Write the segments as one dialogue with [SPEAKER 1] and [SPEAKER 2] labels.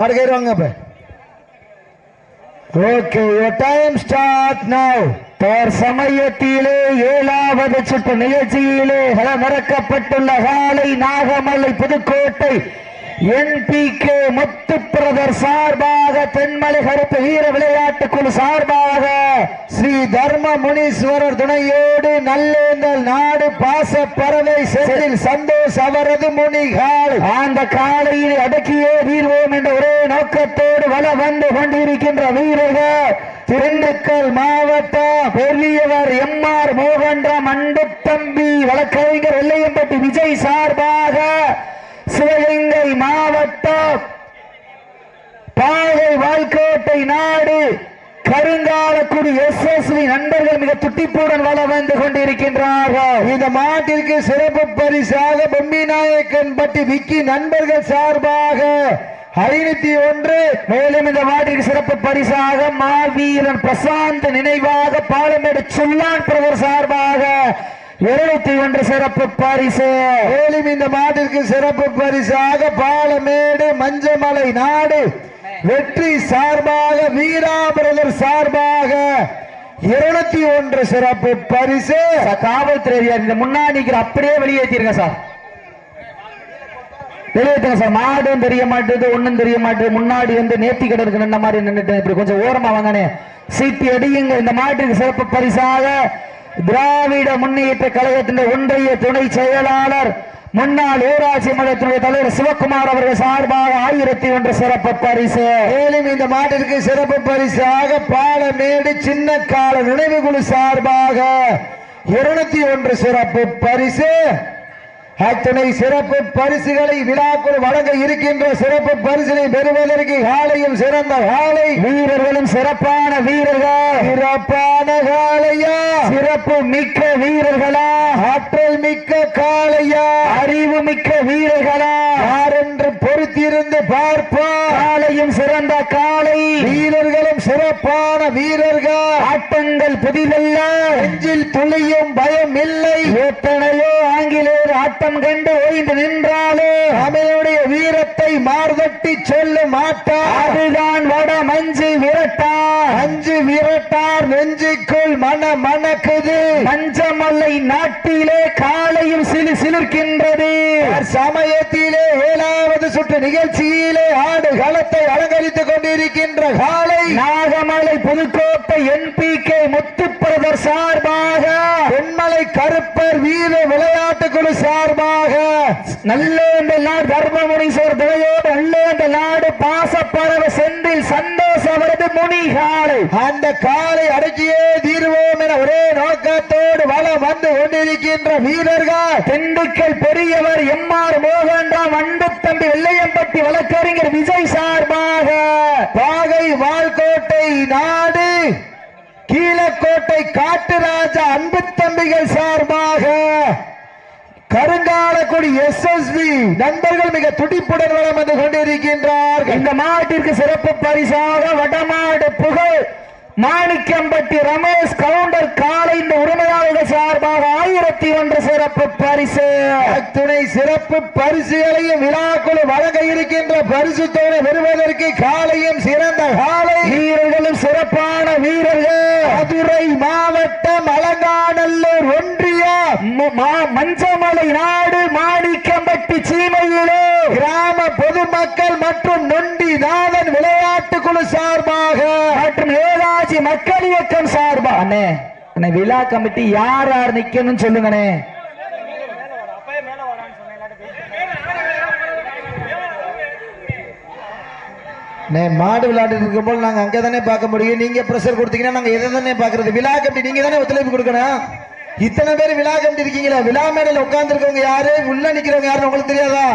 [SPEAKER 1] அடுக்கிறாங்க இப்ப okay time start now
[SPEAKER 2] சமயத்திலே ஏழாவது சுற்று நிகழ்ச்சியிலே களமிறக்கப்பட்டுள்ள காலை நாகமலை புதுக்கோட்டை என்பிகே முத்து பிரதர் சார்பாக தென்மலை கருப்பு வீர விளையாட்டு குழு சார்பாக
[SPEAKER 1] ஸ்ரீ தர்ம முனீஸ்வரர் துணையோடு நல்லேந்தல் நாடு பாச பறவை செந்தில் சந்தோஷ் அவரது முனிகால்.
[SPEAKER 2] அந்த காலையில் அடக்கியே வீழ்வோம் என்ற ஒரே நோக்கத்தோடு வல வந்து கொண்டிருக்கின்ற வீரர்கள் திண்டுக்கல் மாவட்டம் பெரியவர் எம் ஆர் மோகன்ராம் அன்பு தம்பி வழக்கறிஞர் வெள்ளையம்பட்டி விஜய் சார்பாக சிவகங்கை மாவட்டம் பாகை வாய்க்கோட்டை நாடு கருங்காலக்குடி எஸ் எஸ் நண்பர்கள் மிக துட்டிப்புடன் வள வந்து கொண்டிருக்கின்றார்கள்.
[SPEAKER 1] இந்த மாட்டிற்கு சிறப்பு பரிசாக பொம்மி நாயக்கன் பட்டி விக்கி நண்பர்கள் சார்பாக ஐநூத்தி ஒன்று.
[SPEAKER 2] மேலும் இந்த மாட்டிற்கு சிறப்பு பரிசாக மாவீரன் பிரசாந்த் நினைவாக பாலமேடு சுல்லான் பிரதர் சார்பாக இருநூத்தி ஒன்று சிறப்பு பரிசு.
[SPEAKER 1] மேலும் இந்த மாட்டிற்கு சிறப்பு பரிசாக பாலமேடு மஞ்சமலை நாடு வெற்றி சார்பாக வீரா பிரதர் சார்பாக இருநூத்தி ஒன்று சிறப்பு பரிசு.
[SPEAKER 2] காவல்துறை முன்னாடி அப்படியே வெளியேற்றிருங்க சார். வெளியேற்றுங்க சார். மாடும் தெரிய மாட்டேது ஒண்ணும் தெரிய மாட்டேது. முன்னாடி வந்து நேர்த்தி கடற்கு நின்ன மாதிரி நின்னுட்டு இப்படி கொஞ்சம் ஓரமா வாங்கனே சீட்டி அடியுங்க இந்த மாட்டுக்கு சிறப்பு பரிசாக திராவிட முன்னேற்ற கழகத்தின் ஒன்றிய துணை செயலாளர் முன்னாள் ஊராட்சி மன்றத்தினுடைய தலைவர் சிவகுமார் அவர்கள் சார்பாக ஆயிரத்தி ஒன்று சிறப்பு பரிசு.
[SPEAKER 1] மேலும் இந்த மாட்டிற்கு சிறப்பு பரிசாக பாலமேடு சின்ன கால நினைவு குழு சார்பாக இருநூத்தி ஒன்று சிறப்பு பரிசு. அத்தனை சிறப்பு பரிசுகளை விழாக்குள் வழங்க இருக்கின்ற சிறப்பு பரிசினை பெறுவதற்கு காலையும் சிறந்த காலை.
[SPEAKER 2] வீரர்களும் சிறப்பான வீரர்கள்?
[SPEAKER 1] சிறப்பான காலையா?
[SPEAKER 2] சிறப்பு மிக்க வீரர்களா?
[SPEAKER 1] ஆற்றல் மிக்க காளையா
[SPEAKER 2] அறிவு மிக்க வீரர்களா?
[SPEAKER 1] யாரென்று பொறுத்திருந்து பார்ப்போம்
[SPEAKER 2] காலையும் சிறந்த காலை.
[SPEAKER 1] வீரர்களும் சிறப்பான வீரர்கள்?
[SPEAKER 2] ஆட்டங்கள் புதிதல்ல.
[SPEAKER 1] நெஞ்சில் துளியும் பயம் இல்லை
[SPEAKER 2] எத்தனையோ ஆங்கிலேயர் ஆட்டம் கண்டு ஓய்ந்து நின்றாலே
[SPEAKER 1] அவனுடைய வீரத்தை மார்வட்டி சொல்ல மாட்டார்
[SPEAKER 2] அதுதான் வட மஞ்சு விரட்டார்.
[SPEAKER 1] அஞ்சு விரட்டார் நெஞ்சுக்குள் மன மணக்குது.
[SPEAKER 2] மஞ்சமல்லை நாட்டிலே காலையும் சிலு சிலிர்க்கின்றது.
[SPEAKER 1] சமயத்திலே ஏழாவது சுற்று நிகழ்ச்சியிலே ஆடு களத்தை அலங்கரித்துக் கொண்டிருக்கின்ற காலை.
[SPEAKER 2] நாகமலை புதுக்கோட்டை என்பிகே முத்து பிரதர் சார்பாக.
[SPEAKER 1] தென்மலை கருப்பர் வீர விளையாட்டு குழு சார்பாக
[SPEAKER 2] நல்ல இந்த நாடு தர்மமுனீஸ்வரர் துணையோடு நல்ல இந்த நாடு பாசப்பறவை செந்தில் சந்தோஷ் அவரது முனிகாலை
[SPEAKER 1] அந்த காலை அடக்கியே தீர்வோம் என ஒரே நோக்கத்தோடு வளம் வந்து கொண்டிருக்கின்ற வீரர்கள்.
[SPEAKER 2] திண்டுக்கல் பெரியவர் எம் ஆர் மோகன்ராம் அன்பு தம்பி வெள்ளையம்பட்டி வழக்கறிஞர் விஜய் சார்பாக
[SPEAKER 1] பாகை வாழ்கோட்டை நாடு கீழக்கோட்டை காட்டுராஜா அன்பு தம்பிகள் சார்பாக கருங்காலக்குடி பி நண்பர்கள் மிக துடிப்புடன் வளம் வந்து கொண்டிருக்கின்றார்கள்.
[SPEAKER 2] இந்த மாட்டிற்கு சிறப்பு பரிசாக வடமாடு புகழ் மாணிக்கம்பட்டி ரமேஷ் கவுண்டர் காலை இந்த உரிமையாளர்கள் சார்பாக ஆயிரத்தி ஒன்று சிறப்பு பரிசு.
[SPEAKER 1] துணை சிறப்பு பரிசுகளையும் விழாக்குழு வழங்க இருக்கின்ற பரிசு தொகை பெறுவதற்கு காலையும் சிறந்த காலை.
[SPEAKER 2] வீரர்களும் சிறப்பான வீரர்கள்.
[SPEAKER 1] மதுரை மாவட்டம் அலங்காநல்லூர்
[SPEAKER 2] மா- மஞ்சமலை நாடு மாணிக்கம்பட்டி சீமையிலே.
[SPEAKER 1] கிராம பொதுமக்கள் மற்றும் நொண்டி நாதன் விளையாட்டு குழு சார்பாக
[SPEAKER 2] மற்றும் ஏதாச்சி மக்கள் இயக்கம் சார்பா. அண்ணே அண்ணே விழா கமிட்டி யார் யார் நிக்கணும்னு சொல்லுங்கண்ணே.
[SPEAKER 1] நே, மாடு விளையாட்டு இருக்கும் போது நாங்க அங்க தானே பார்க்க முடியும். நீங்க பிரஷர் கொடுத்தீங்கன்னா நாங்க எதை தானே பாக்குறது விழா கமிட்டி நீங்க தானே ஒத்துழைப்பு கொடுக்கணும்? இத்தனை பேர் விழா கமிட்டி இருக்கீங்களா விழா மேடையில் உட்கார்ந்து இருக்கவங்க யாரு? உள்ள நிக்கிறவங்க யாருன்னு உங்களுக்கு தெரியாதா?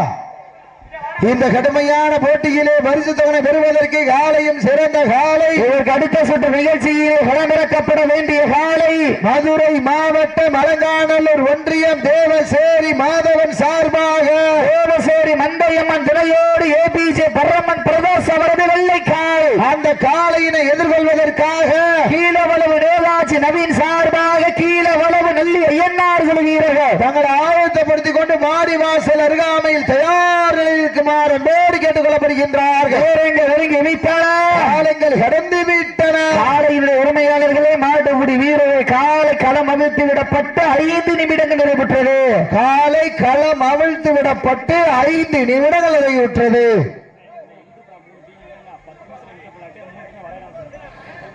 [SPEAKER 1] இந்த கடுமையான போட்டியிலே பரிசு தொகை பெறுவதற்கு காலையும் சிறந்த காலை.
[SPEAKER 2] இதற்கு அடுத்த சுற்று நிகழ்ச்சியிலே களமிறக்கப்பட வேண்டிய காலை.
[SPEAKER 1] மதுரை மாவட்டம் அலங்காநல்லூர் ஒன்றியம் தேவசேரி மாதவன் சார்பாக.
[SPEAKER 2] தேவசேரி மந்தையம்மன் துணையோடு ஏபிஜே பரமன் பிரதோஷ் அவரது வெள்ளைக்கால்.
[SPEAKER 1] அந்த காளையினை எதிர்கொள்வதற்காக
[SPEAKER 2] கீழவளவு நேதாஜி நவீன் சார்பாக கீழவளவு நெல்லி ஐயன்னார் வீரர்கள்.
[SPEAKER 1] தங்களை ஆயத்தப்படுத்திக் கொண்டு மாடி வாசல் அருகாமையில் தயார் நிலையில் இருக்குமாறு அன்போடு கேட்டுக் கொள்ளப்படுகின்றார்கள்
[SPEAKER 2] நெருங்கி
[SPEAKER 1] காலங்கள் கடந்து விட்டன.
[SPEAKER 2] காலையினுடைய உரிமையாளர்களே மாடுபிடி வீரர்கள் காலை களம் அமைத்து விடப்பட்டு ஐந்து நிமிடங்கள் நிறைவுற்றது
[SPEAKER 1] காலை களம் அவிழ்த்து விடப்பட்டு ஐந்து நிமிடங்கள் நிறைவுற்றது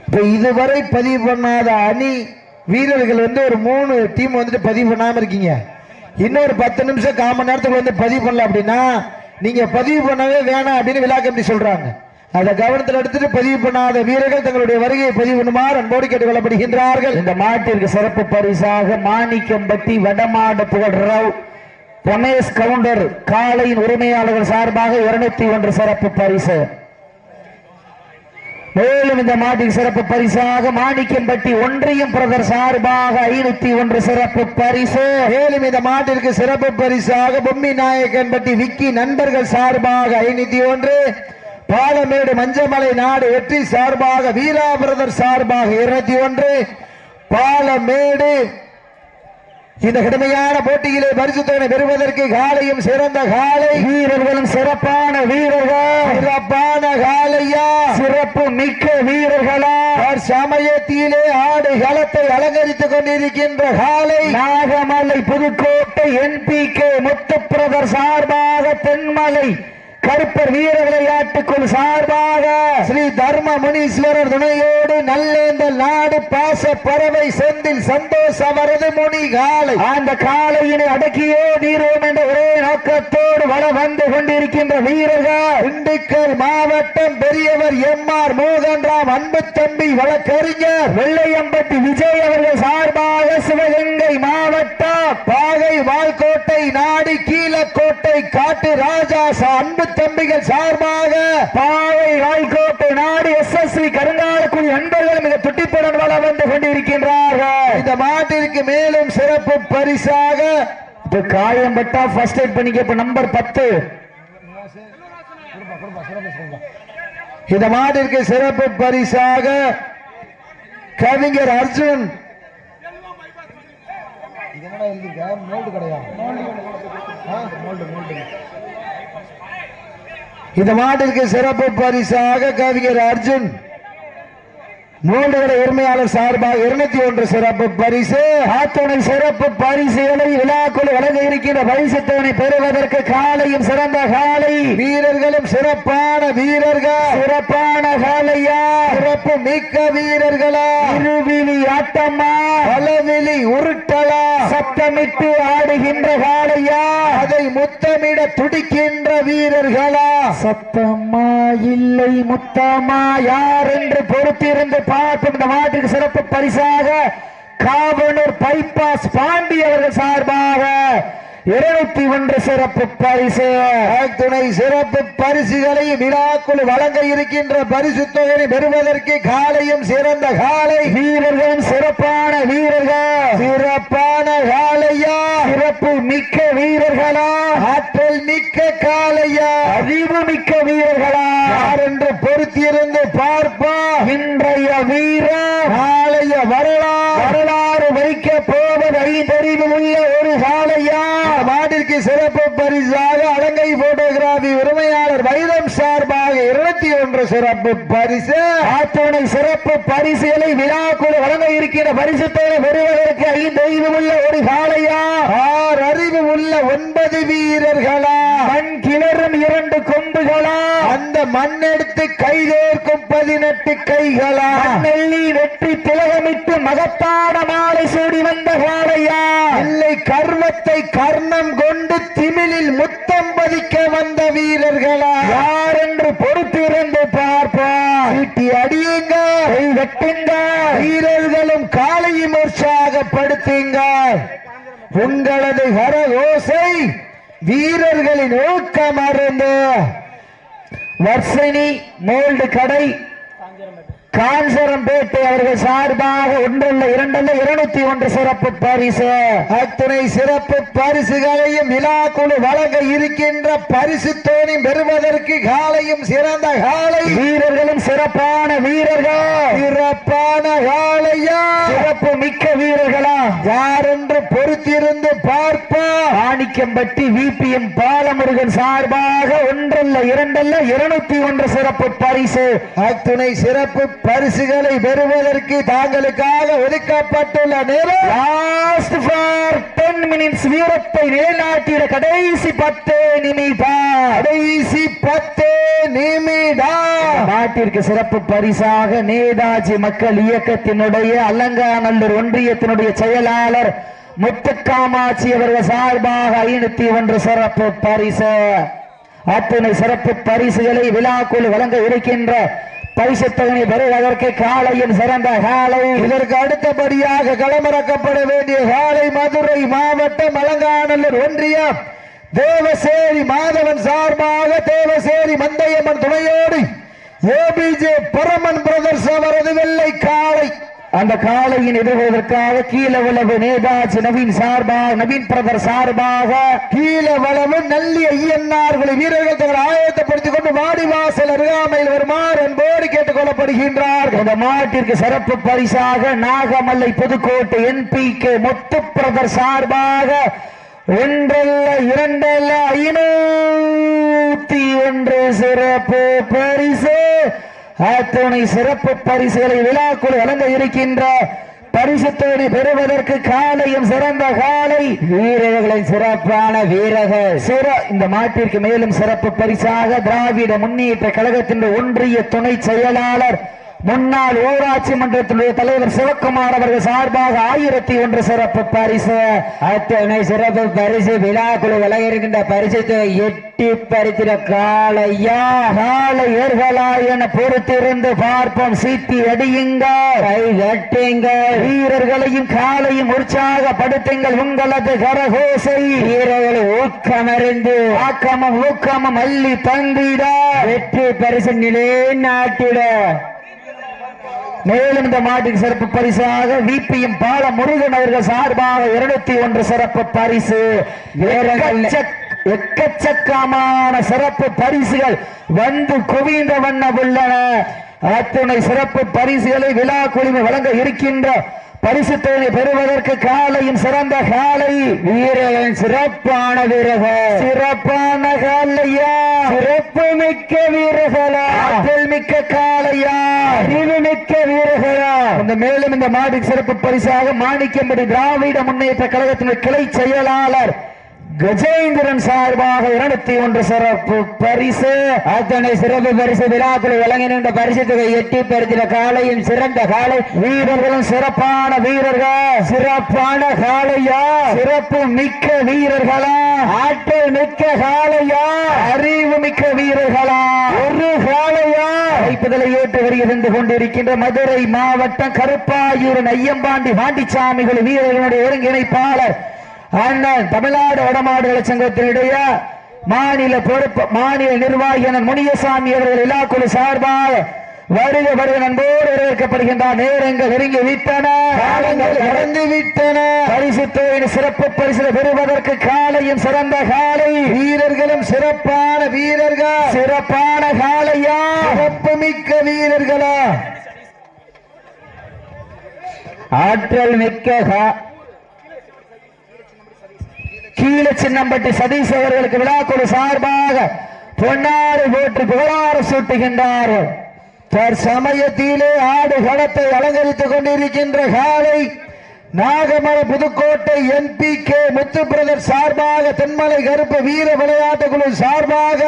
[SPEAKER 1] இப்ப இதுவரை பதிவு பண்ணாத அணி வீரர்கள் வந்து ஒரு மூணு டீம் வந்துட்டு பதிவு பண்ணாம இருக்கீங்க. இன்னொரு பத்து நிமிஷம் கால் மணி நேரத்துக்கு வந்து பதிவு பண்ணல அப்படின்னா நீங்க பதிவு பண்ணவே வேணாம் அப்படின்னு விழா கமிட்டி சொல்றாங்க. அதை கவனத்தில் எடுத்துட்டு பதிவு பண்ணாத வீரர்கள் தங்களுடைய வருகையை பதிவு பண்ணுமாறு அன்போடு கேட்டுக்கொள்ளப்படுகின்றார்கள்.
[SPEAKER 2] இந்த மாட்டிற்கு சிறப்பு பரிசாக மாணிக்கம்பட்டி வடமாட புகழ் ராவ் ரமேஷ் கவுண்டர் காலையின் உரிமையாளர்கள் சார்பாக இருநூத்தி ஒன்று சிறப்பு பரிசு. மேலும் இந்த மாட்டின் சிறப்பு பரிசாக மாணிக்கம்பட்டி ஒன்றியம் பிரதர் சார்பாக ஐநூத்தி ஒன்று சிறப்பு பரிசு.
[SPEAKER 1] மேலும் இந்த மாட்டிற்கு சிறப்பு பரிசாக பொம்மி நாயக்கன்பட்டி விக்கி நண்பர்கள் சார்பாக ஐநூத்தி ஒன்று. பாலமேடு மஞ்சமலை நாடு வெற்றி சார்பாக வீரா பிரதர் சார்பாக இருநூத்தி ஒன்று. பாலமேடு இந்த கடுமையான போட்டியிலே பரிசு தொகை பெறுவதற்கு காலையும் சிறந்த காலை.
[SPEAKER 2] வீரர்களும் சிறப்பான வீரர்கள்.
[SPEAKER 1] சிறப்பான காலையா?
[SPEAKER 2] சிறப்பு மிக்க வீரர்களா?
[SPEAKER 1] சமயத்திலே ஆடு களத்தை அலங்கரித்துக் கொண்டிருக்கின்ற காலை.
[SPEAKER 2] நாகமலை புதுக்கோட்டை என்பிகே முத்துப்பிரதர் சார்பாக தென்மலை கருப்பர் வீர விளையாட்டுக்குள் சார்பாக
[SPEAKER 1] ஸ்ரீ தர்ம முனீஸ்வரர் துணையோடு நல்லேந்த நாடு பாச பறவை செந்தில் சந்தோஷ் அவரது முனி காலை.
[SPEAKER 2] அந்த காலையினை அடக்கியே தீர்வோம் என்ற ஒரே நோக்கத்தோடு வள வந்து கொண்டிருக்கின்ற வீரர்கள்
[SPEAKER 1] திண்டுக்கல் மாவட்டம் பெரியவர் எம் ஆர் மோகன்ராம் அன்பு தம்பி வழக்கறிஞர்
[SPEAKER 2] வெள்ளையம்பட்டி விஜய் அவர்கள் சார்பாக சிவகங்கை மாவட்டம்
[SPEAKER 1] பாகை வால்கோட்டை நாடு கீழக்கோட்டை காட்டு ராஜா அன்பு தம்பிகள் சார்பாக
[SPEAKER 2] பாவை ராய்கோட்டை நாடு எஸ் எஸ் சி கருங்காலக்குடி நண்பர்கள் மிக துட்டிப்புடன் வள வந்து கொண்டிருக்கின்றார்கள்
[SPEAKER 1] இந்த மாட்டிற்கு மேலும் சிறப்பு பரிசாக
[SPEAKER 2] இப்ப காயம்பட்டா ஃபர்ஸ்ட் எய்ட் பண்ணிக்க இப்ப நம்பர் பத்து
[SPEAKER 1] இந்த மாட்டிற்கு சிறப்பு பரிசாக கவிஞர் அர்ஜுன் இது என்னடா எழுதியிருக்க? மோல்டு கடையா? இந்த மாட்டிற்கு சிறப்பு பரிசாக கவிஞர் அர்ஜுன். மூன்று உரிமையாளர் சார்பாக இருநூத்தி ஒன்று சிறப்பு பரிசு
[SPEAKER 2] ஆத்துணை சிறப்பு பரிசுகளை விழாக்குழு வழங்க இருக்கின்ற பரிசுத்தவனை பெறுவதற்கு காலையும் சிறந்த காலை.
[SPEAKER 1] வீரர்களும் சிறப்பான வீரர்கள்.
[SPEAKER 2] சிறப்பான காலையா?
[SPEAKER 1] சிறப்பு மிக்க வீரர்களா?
[SPEAKER 2] இருவிழி ஆட்டம்மா
[SPEAKER 1] பலவிழி உருட்டலா?
[SPEAKER 2] சத்தமிட்டு ஆடுகின்ற காலையா?
[SPEAKER 1] அதை முத்தமிட துடிக்கின்ற வீரர்களா?
[SPEAKER 2] சத்தம்மா இல்லை முத்தம்மா யார் என்று பொறுத்திருந்து பார்க்கும் இந்த மாட்டுக்கு சிறப்பு பரிசாக காவனூர் பைபாஸ் பாண்டி அவர்கள் சார்பாக இருநூத்தி ஒன்று சிறப்பு பரிசு.
[SPEAKER 1] துணை சிறப்பு பரிசுகளை விழாக்குழு வழங்க இருக்கின்ற பரிசு தொகையை பெறுவதற்கு காலையும் சிறந்த காலை.
[SPEAKER 2] வீரர்களும் சிறப்பான வீரர்கள்.
[SPEAKER 1] சிறப்பான காலையா?
[SPEAKER 2] சிறப்பு மிக்க வீரர்களா?
[SPEAKER 1] ஆற்றல் மிக்க காலையா?
[SPEAKER 2] அறிவு மிக்க வீரர்களா?
[SPEAKER 1] யார் என்று பொறுத்திருந்து பார்ப்போம்.
[SPEAKER 2] இன்றைய வீரர்.
[SPEAKER 1] நாளைய வரலாறு.
[SPEAKER 2] வைக்க போவது ஐந்தறிவு உள்ள ஒரு சாலையா?
[SPEAKER 1] இந்த சிறப்பு பரிசாக அலங்கை போட்டோகிராபி உரிமையாளர் வைரம் சார்பாக இருபத்தி ஒன்று சிறப்பு பரிசு.
[SPEAKER 2] ஆத்தோனை சிறப்பு பரிசுகளை விழாக்குழு வழங்க இருக்கிற பரிசுத்தோடு பெறுவதற்கு ஐந்து அறிவு உள்ள ஒரு காலையா
[SPEAKER 1] ஆறு அறிவு உள்ள ஒன்பது வீரர்களா?
[SPEAKER 2] மண் கிளறும் இரண்டு கொம்புகளா?
[SPEAKER 1] அந்த மண்ணெடுத்து கைதேர்க்கும் பதினெட்டு கைகளா?
[SPEAKER 2] நெல்லி வெற்றி திலகமிட்டு மகத்தான மாலை சூடி வந்த காலையா
[SPEAKER 1] இல்லை கர்வத்தை கர்ணம் கோ கொண்டு திமிழில் முத்தம் பதிக்க வந்த வீரர்களா?
[SPEAKER 2] யார் என்று பொறுத்திருந்து பார்ப்போம்.
[SPEAKER 1] சீட்டி அடியுங்க.
[SPEAKER 2] வெட்டுங்க.
[SPEAKER 1] வீரர்களும் காலையும் உற்சாகப்படுத்துங்கள் உங்களது கரகோசை வீரர்களின் ஊக்கம் அருந்து
[SPEAKER 2] வர்ஷினி மோல்டு கடை. காஞ்சரம்பேட்டை அவர்கள் சார்பாக ஒன்றல்ல இரண்டல்ல இருநூத்தி ஒன்று சிறப்பு பரிசு.
[SPEAKER 1] அத்துணை சிறப்பு பரிசுகளையும் விழா குழு வழங்க இருக்கின்ற பரிசு தோணி பெறுவதற்கு காலையும் சிறந்த காலை.
[SPEAKER 2] வீரர்களும் சிறப்பான வீரர்கள்.
[SPEAKER 1] சிறப்பான காலையா
[SPEAKER 2] சிறப்பு மிக்க வீரர்களா?
[SPEAKER 1] யாரென்று பொறுத்திருந்து பார்ப்போம்.
[SPEAKER 2] ஆணிக்கம்பட்டி விபிஎம் பாலமுருகன் சார்பாக ஒன்றல்ல இரண்டல்ல இருநூத்தி ஒன்று சிறப்பு பரிசு.
[SPEAKER 1] அத்துணை சிறப்பு பரிசுகளை பெறுவதற்கு தாங்களுக்காக ஒதுக்கப்பட்டுள்ள நேரம்.
[SPEAKER 2] லாஸ்ட் ஃபார் டென் மினிட்ஸ் வீரத்தை நிலைநாட்டிய கடைசி பத்து நிமிடா
[SPEAKER 1] கடைசி பத்து நிமிடா
[SPEAKER 2] நாட்டிற்கு சிறப்பு பரிசாக நேதாஜி மக்கள் இயக்கத்தினுடைய அலங்காநல்லூர் ஒன்றியத்தினுடைய செயலாளர் முத்துக்காமாட்சி அவர்கள் சார்பாக ஐநூத்தி ஒன்று சிறப்பு பரிசு. அத்தனை சிறப்பு பரிசுகளை விழாக்குழு வழங்க இருக்கின்ற பரிசுத்தகனை பெறுவதற்கு காலையில் சிறந்த காலை
[SPEAKER 1] இதற்கு அடுத்தபடியாக களமிறக்கப்பட வேண்டிய காலை மதுரை மாவட்டம் அலங்காநல்லூர் ஒன்றியம். தேவசேரி மாதவன் சார்பாக தேவசேரி மந்தையம்மன் துணையோடு ஏபிஜே பரமன் பிரதர்ஸ் அவரது வெள்ளை காலை
[SPEAKER 2] அந்த காலையின் எதிர்கொள்வதற்காக கீழே நேதாஜ் நவீன் சார்பாக நவீன் பிரதர் சார்பாக
[SPEAKER 1] கீழே வளவு நல்லி ஐயன்னார்களை வீரர்கள் தங்கள் ஆயத்தப்படுத்திக் கொண்டு வாடிவாசல் அருகாமையில் வருமாறு அன்போடு கேட்டுக் அந்த
[SPEAKER 2] இந்த மாட்டிற்கு சிறப்பு பரிசாக Nagamalai Pudukkottai NP K Muthu brother சார்பாக ஒன்றல்ல இரண்டல்ல ஐநூத்தி ஒன்று சிறப்பு பரிசு. அத்துணை சிறப்பு பரிசுகளை விழாக்குழு வழங்க இருக்கின்ற பரிசுத்தோடு பெறுவதற்கு காலையும் சிறந்த காலை. வீரர்களின் சிறப்பான வீரர்கள். சிற இந்த மாட்டிற்கு மேலும் சிறப்பு பரிசாக திராவிட முன்னேற்ற கழகத்தின் ஒன்றிய துணை செயலாளர் முன்னாள் ஊராட்சி மன்றத்தினுடைய தலைவர் சிவக்குமார் அவர்கள் சார்பாக ஆயிரத்தி ஒன்று சிறப்பு பரிசு. அத்தனை சிறப்பு பரிசு விழாக்குழு வழங்கியிருக்கின்ற பரிசுத்தை எட்டி பறித்திட காலையா காலை ஏர்களா என பொறுத்திருந்து பார்ப்போம். சீட்டி அடியுங்க கை கட்டுங்கள் வீரர்களையும் காலையும் உற்சாகப்படுத்துங்கள். உங்களது கரகோசை. வீரர்களை ஊக்கமறிந்து ஆக்கமும் ஊக்கமும் அள்ளி தந்திட. வெற்றி பரிசு நிலை நாட்டிட மேலும் இந்த மாட்டுக்கு சிறப்பு பரிசாக விபிஎம் பால முருகன் அவர்கள் சார்பாக இருநூத்தி ஒன்று சிறப்பு பரிசு. எக்கச்சக்கமான சிறப்பு பரிசுகள் வந்து குவிந்த வண்ணம் உள்ளன. அத்துணை சிறப்பு பரிசுகளை விழா குழுமி வழங்க இருக்கின்ற பரிசு தொகை பெறுவதற்கு காலையும் சிறந்த காலை. வீரர்கள் சிறப்பான வீரர்கள் சிறப்பான காலையா? சிறப்பு மிக்க வீரர்களா? ஆற்றல் மிக்க காலையா? அறிவு மிக்க வீரர்களா? இந்த மேலும் இந்த மாடி சிறப்பு பரிசாக மாணிக்கம்படி திராவிட முன்னேற்ற கழகத்தின் கிளை செயலாளர் கஜேந்திரன் சார்பாக இருநூத்தி ஒன்று சிறப்பு பரிசு. அத்தனை சிறப்பு பரிசு விழாக்கள் வழங்கின பரிசு தொகை எட்டி பரிசில காலையும் சிறந்த காலை வீரர்களும் சிறப்பான வீரர்கள். சிறப்பான காலையா சிறப்பு மிக்க வீரர்களா? ஆற்றல் மிக்க காலையா அறிவு மிக்க வீரர்களா? ஒரு காலையா வைப்பதில் ஏற்று வருகிறது கொண்டிருக்கின்ற மதுரை மாவட்டம் கருப்பாயூர் ஐயம்பாண்டி பாண்டிச்சாமிகள் வீரர்களுடைய ஒருங்கிணைப்பாளர் அண்ணன் தமிழ்நாடு வடமாடுகள சங்கத்தினுடைய மாநில பொறுப்பு மாநில நிர்வாகி முனியசாமி அவர்கள் இலாக்குழு சார்பாக வருக வருக நண்போடு வரவேற்கப்படுகின்றார் நேரங்கள் நெருங்கி விட்டன.
[SPEAKER 1] கடந்து விட்டன.
[SPEAKER 2] பரிசு தொகையின் சிறப்பு பரிசு பெறுவதற்கு காலையும் சிறந்த காலை.
[SPEAKER 1] வீரர்களும் சிறப்பான வீரர்கள்.
[SPEAKER 2] சிறப்பான காலையா?
[SPEAKER 1] சிறப்பு மிக்க வீரர்களா.
[SPEAKER 2] ஆற்றல் மிக்க கீழே சின்னம்பட்டி சதீஷ் அவர்களுக்கு விழாக்குழு சார்பாக பொன்னாறு போட்டு புகழாறு சூட்டுகின்றார்.
[SPEAKER 1] தற்சமயத்திலே ஆடு களத்தை அலங்கரித்துக் கொண்டிருக்கின்ற காலை Nagamalai Pudukkottai NP K Muthu brother சார்பாக தென்மலை கருப்பு வீர விளையாட்டு குழு சார்பாக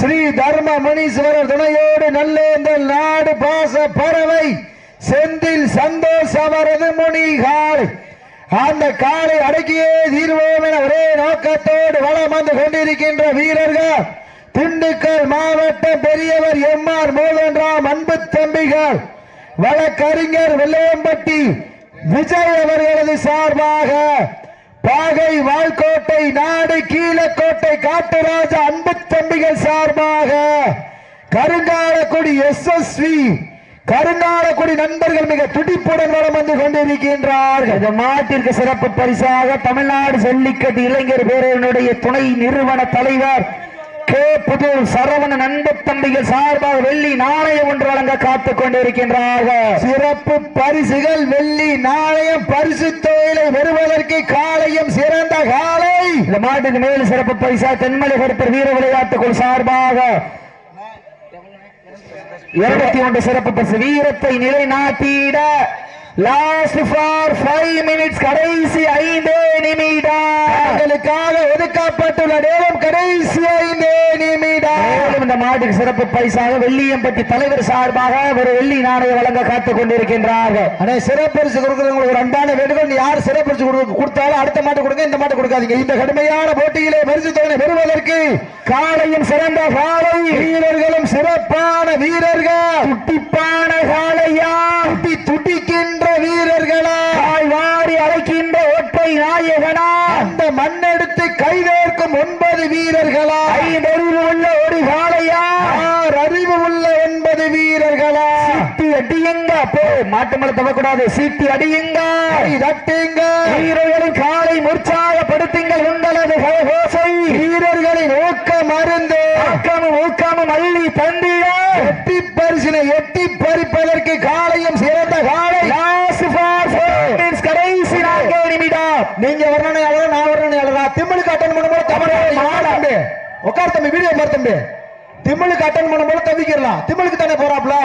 [SPEAKER 1] ஸ்ரீ தர்ம மணீஸ்வரர் துணையோடு நல்லேந்தல் நாடு பாச பறவை செந்தில் சந்தோஷ் அவரது முனி அந்த காலை அடக்கியே தீர்வோம் என ஒரே நோக்கத்தோடு வளம் வந்து கொண்டிருக்கின்ற வீரர்கள். திண்டுக்கல் மாவட்டம் பெரியவர் எம் ஆர் மோகன்ராம் அன்பு தம்பிகள். வழக்கறிஞர் வெள்ளையம்பட்டி விஜய் அவர்களது சார்பாக பாகை வாழ்கோட்டை நாடு கீழக்கோட்டை காட்டுராஜா அன்பு தம்பிகள் சார்பாக கருங்காலக்குடி எஸ்எஸ்வி எஸ் கருங்காலக்குடி நண்பர்கள் மிக துடிப்புடன் வளம் வந்து கொண்டிருக்கின்றார்கள்.
[SPEAKER 2] இந்த மாட்டிற்கு சிறப்பு பரிசாக தமிழ்நாடு ஜல்லிக்கட்டு இளைஞர் பேரவையினுடைய துணை நிறுவன தலைவர் கே. புதூர் சரவண நண்ப தம்பிகள் சார்பாக வெள்ளி நாணயம் ஒன்று வழங்க காத்துக் கொண்டிருக்கின்றார்கள்.
[SPEAKER 1] சிறப்பு பரிசுகள் வெள்ளி நாணயம் பரிசு தொழிலை பெறுவதற்கு காலையும் சிறந்த காலை.
[SPEAKER 2] இந்த மாட்டுக்கு மேல் சிறப்பு பரிசா தென்மலை கருப்பர் வீர விளையாட்டுக்குள் சார்பாக இருபத்தி ஒன்று சிறப்பு பரிசு வீரத்தை நிலைநாட்டிட லாஸ்ட் ஃபார் ஃபைவ் மினிட்ஸ் கடைசி ஐந்தே நிமிடம்.
[SPEAKER 1] தங்களுக்காக ஒதுக்கப்பட்டுள்ள நேரம் கடைசி ஐந்து
[SPEAKER 2] மேலும் இந்த மாட்டுக்கு சிறப்பு பரிசாக வெள்ளியம்பட்டி தலைவர் சார்பாக ஒரு வெள்ளி நாணயம் வழங்க காத்துக் கொண்டிருக்கின்றார்கள்.
[SPEAKER 1] அண்ணே சிறப்பரிசு கொடுக்குறவங்களுக்கு ஒரு அன்பான வேண்டுகோள். நீ யார் சிறப்பரிசு கொடுக்க- கொடுத்தாலும் அடுத்த மாட்டு கொடுங்க இந்த மாட்டு கொடுக்காதீங்க. இந்த கடுமையான போட்டியிலே பரிசு தொகை பெறுவதற்கு
[SPEAKER 2] காலையும் சிறந்த காலை.
[SPEAKER 1] வீரர்களும் சிறப்பான வீரர்கள்.
[SPEAKER 2] துட்டிப்பான
[SPEAKER 1] துட்டி துடிக்கின்ற வீரர்களா?
[SPEAKER 2] வாரி அழைக்கின்ற ஒற்றை நாயகனா?
[SPEAKER 1] அந்த மண்ணெடுத்து கைதேர்க்கும் ஒன்பது வீரர்களா
[SPEAKER 2] ஐந்தறிவு உள்ள ஒரு காளையா
[SPEAKER 1] ஆறு அறிவு உள்ள ஒன்பது வீரர்களா
[SPEAKER 2] சீட்டி அடியுங்க போ மாட்டு மேல தவக்கூடாது. சீட்டி அடியுங்க
[SPEAKER 1] கை தட்டுங்க
[SPEAKER 2] வீரர்களின் காலை உற்சாகப்படுத்துங்கள் உங்களது ஓசை
[SPEAKER 1] வீரர்களின் ஊக்கம் மருந்து.
[SPEAKER 2] ஊக்கமும் ஊக்கமும் அள்ளி தந்திட.
[SPEAKER 1] எட்டி பரிசினை எட்டி பறிப்பதற்கு காலையும் சிறந்த காலை.
[SPEAKER 2] கடைசி நான்கே நிமிடம்.
[SPEAKER 1] நீங்க வர்ணனை அழகா நான் வர்ணனை அழகா. திமிழுக்கு அட்டன் பண்ணும்போது தமிழ் உட்கார் தம்பி வீடியோ பாரு தம்பி. திமிழுக்கு அட்டன் பண்ணும்போது தவிக்கிறலாம். திமிழுக்கு தானே போறாப்ல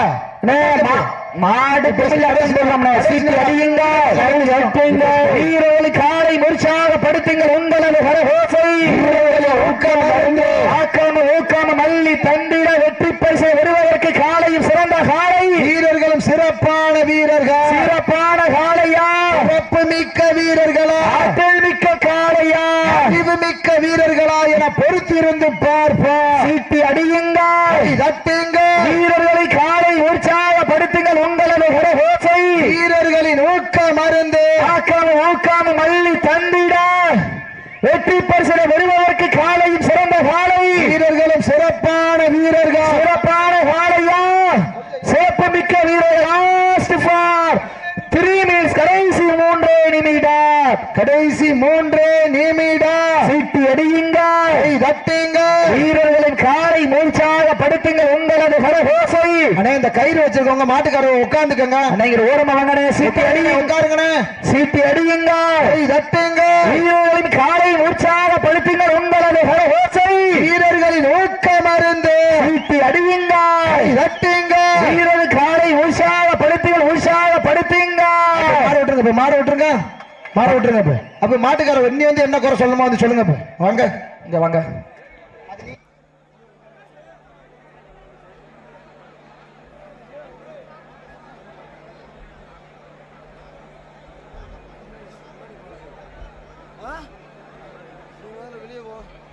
[SPEAKER 2] மாடு வீரர்களை காலை உற்சாகப்படுத்துங்கள் உங்களது கரகோசை. ஊக்கம் மருந்து ஆக்காம ஊக்காம மல்லி தந்திட வெற்றி பரிசை வருவதற்கு காலையும் சிறந்த காலை.
[SPEAKER 1] வீரர்களும் சிறப்பான வீரர்கள்.
[SPEAKER 2] சிறப்பான காளையா
[SPEAKER 1] சிறப்பு மிக்க வீரர்களா?
[SPEAKER 2] ஆற்றல் மிக்க
[SPEAKER 1] மிக்க வீரர்களா என பொறுத்திருந்து பார்ப்போம்.
[SPEAKER 2] சீட்டி அடியுங்க
[SPEAKER 1] கை தட்டுங்க
[SPEAKER 2] வீரர்களை காலை உற்சாகப்படுத்துங்கள். உங்களது கரகோசை
[SPEAKER 1] வீரர்களின் ஊக்கம் மருந்து
[SPEAKER 2] ஆக்காம ஊக்காம மல்லி தந்திட. வெற்றி பரிசனை வருவதற்கு காலையும் சிறந்த காலை.
[SPEAKER 1] வீரர்களும் சிறப்பான வீரர்கள்.
[SPEAKER 2] சிறப்பான காளையா சிறப்பு மிக்க வீரர் லாஸ்ட் ஃபார் த்ரீ மினிட்ஸ் கடைசி மூன்றே நிமிடம்
[SPEAKER 1] கடைசி மூன்று நிமிடம்
[SPEAKER 2] சீட்டி அடியுங்க
[SPEAKER 1] கை தட்டுங்க.
[SPEAKER 2] வீரர்களின் காலை மூச்சாகப்படுத்துங்கள் உங்களது கரகோசை
[SPEAKER 1] அண்ணே இந்த கயிறு வச்சிருக்கவங்க மாட்டுக்காரர் உட்காந்துக்கங்க.
[SPEAKER 2] நீங்கள் ஓரமா வாங்கண்ணே சீட்டி அடியுங்க.
[SPEAKER 1] உட்காருங்கண்ணே.
[SPEAKER 2] சீட்டி அடியுங்க
[SPEAKER 1] கை தட்டுங்க.
[SPEAKER 2] வீரர்களின் காலை உற்சாகப்படுத்துங்கள் உங்களது கரகோசை
[SPEAKER 1] வீரர்களின் ஊக்கம் மருந்து
[SPEAKER 2] சீட்டி அடியுங்க
[SPEAKER 1] கை தட்டுங்க
[SPEAKER 2] வீரர் காலை உற்சாகப்படுத்துங்கள் உற்சாகப்படுத்துங்க
[SPEAKER 1] மாடை விட்டுருங்க. மாடை விட்டுருங்க மாற விட்டுருங்க இப்ப அப்ப மாட்டுக்காரர் இன்னி வந்து என்ன குறை சொல்லணுமா வந்து சொல்லுங்க இப்போ வாங்க.
[SPEAKER 2] இங்க வாங்க.